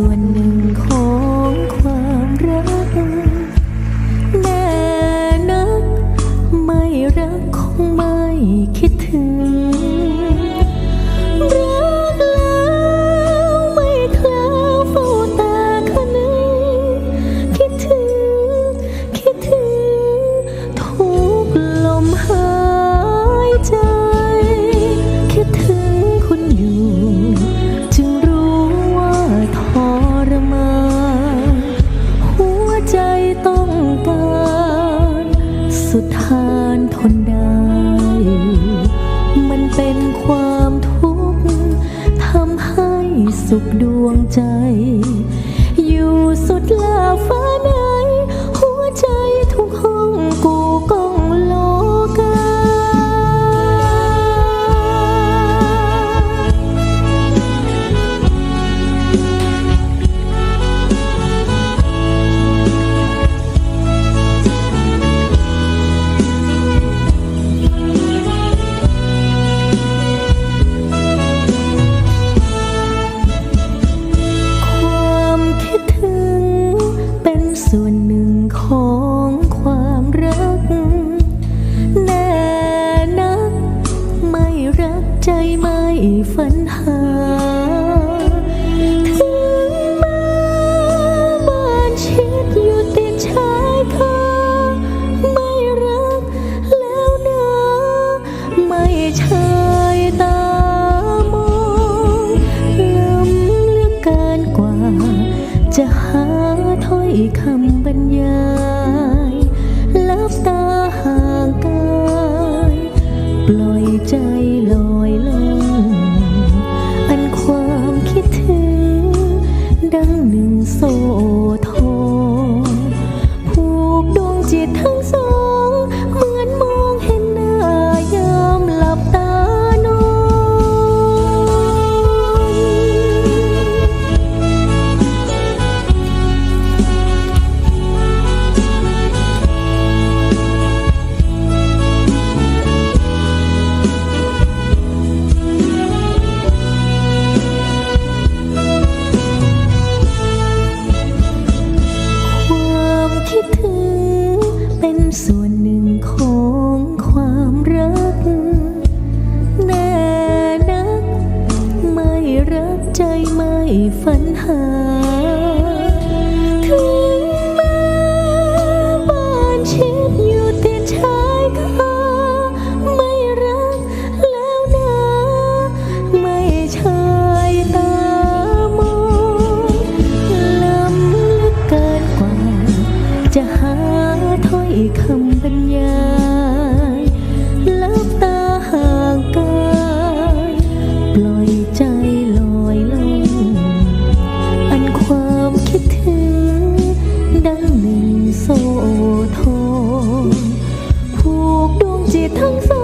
ส่วนหนึ่งของความรักแน่นักไม่รักคงไม่คิด ทนได้ มันเป็นความทุกข์ทำให้สุขดวงใจ อยู่สุดลาฟ้า หา ถึงแม้บ้านชิดอยู่ติดชายคาไม่รักแล้วนะไม่ใช่ตามองล้ำเหลือเกินกว่า จะหาถ้อยคำ คิดเป็นส่วนหนึ่งของความรักแน่นัก ไม่รักใจไม่ฝันหา Thân